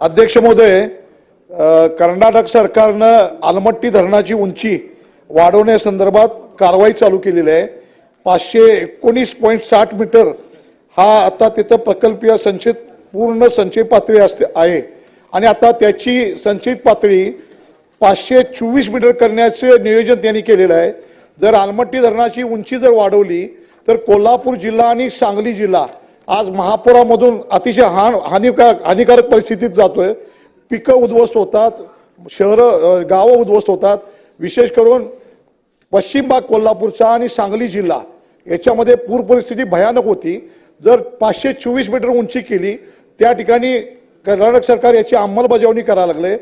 अध्यक्ष महोदय कर्नाटक सरकारनं आलमट्टी धरणाची उंची वाढवण्यासंदर्भात कारवाई चालू केलेली आहे. पाचशे एकोणीस पॉईंट साठ मीटर हा आता तिथं प्रकल्पीय संचित पूर्ण संचय पातळी असते आहे. आणि आता त्याची संचित पातळी पाचशे चोवीस मीटर करण्याचं नियोजन त्यांनी केलेलं आहे. जर आलमट्टी धरणाची उंची जर वाढवली तर कोल्हापूर जिल्हा आणि सांगली जिल्हा आज महापुरामधून अतिशय हान हानिकारक हानिकारक परिस्थितीत जातोय. पिकं उद्ध्वस्त होतात शहरं गावं उद्ध्वस्त होतात. विशेष करून पश्चिम भाग कोल्हापूरचा आणि सांगली जिल्हा याच्यामध्ये पूर परिस्थिती भयानक होती. जर पाचशे चोवीस मीटर उंची केली त्या ठिकाणी कर्नाटक सरकार याची अंमलबजावणी करायला लागले.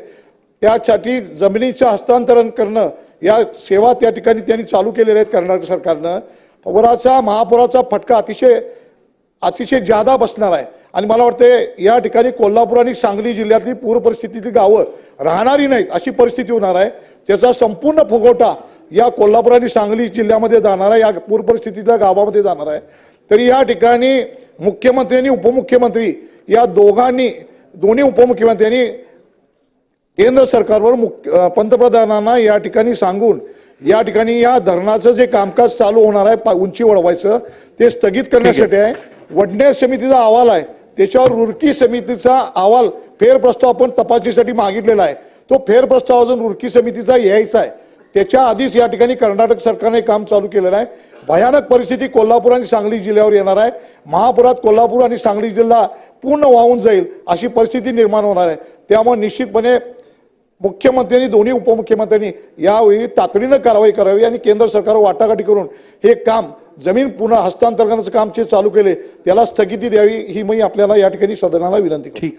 त्यासाठी जमिनीचं हस्तांतरण करणं या सेवा त्या ठिकाणी त्यांनी चालू केलेल्या आहेत कर्नाटक सरकारनं. पुराचा महापुराचा फटका अतिशय अतिशय जादा बसणार आहे. आणि मला वाटतं या ठिकाणी कोल्हापूर आणि सांगली जिल्ह्यातली पूर परिस्थितीतली गावं राहणारी नाहीत अशी परिस्थिती होणार आहे. त्याचा संपूर्ण फुगवटा या कोल्हापूर आणि सांगली जिल्ह्यामध्ये जाणार आहे. या पूर परिस्थितीतल्या गावामध्ये जाणार आहे. तरी या ठिकाणी मुख्यमंत्री आणि उपमुख्यमंत्री या दोघांनी दोन्ही उपमुख्यमंत्र्यांनी केंद्र सरकारवर मुख्य पंतप्रधानांना या ठिकाणी सांगून या ठिकाणी या धरणाचं जे कामकाज चालू होणार आहे उंची वाढवायचं ते स्थगित करण्यासाठी आहे. वडनेर समितीचा अहवाल आहे. त्याच्यावर रुरकी समितीचा अहवाल फेरप्रस्ताव आपण तपासणीसाठी मागितलेला आहे. तो फेरप्रस्ताव अजून रुरकी समितीचा यायचा आहे. त्याच्या आधीच या ठिकाणी कर्नाटक सरकारने काम चालू केलेलं आहे. भयानक परिस्थिती कोल्हापूर आणि सांगली जिल्ह्यावर येणार आहे. महापुरात कोल्हापूर आणि सांगली जिल्हा पूर्ण वाहून जाईल अशी परिस्थिती निर्माण होणार आहे. त्यामुळे निश्चितपणे मुख्यमंत्र्यांनी दोन्ही उपमुख्यमंत्र्यांनी यावेळी तातडीनं कारवाई करावी आणि केंद्र सरकार वाटाघाटी करून हे काम जमीन पुन्हा हस्तांतरणाचं काम जे चालू केले त्याला स्थगिती द्यावी ही मी आपल्याला या ठिकाणी सदनाला विनंती ठीक.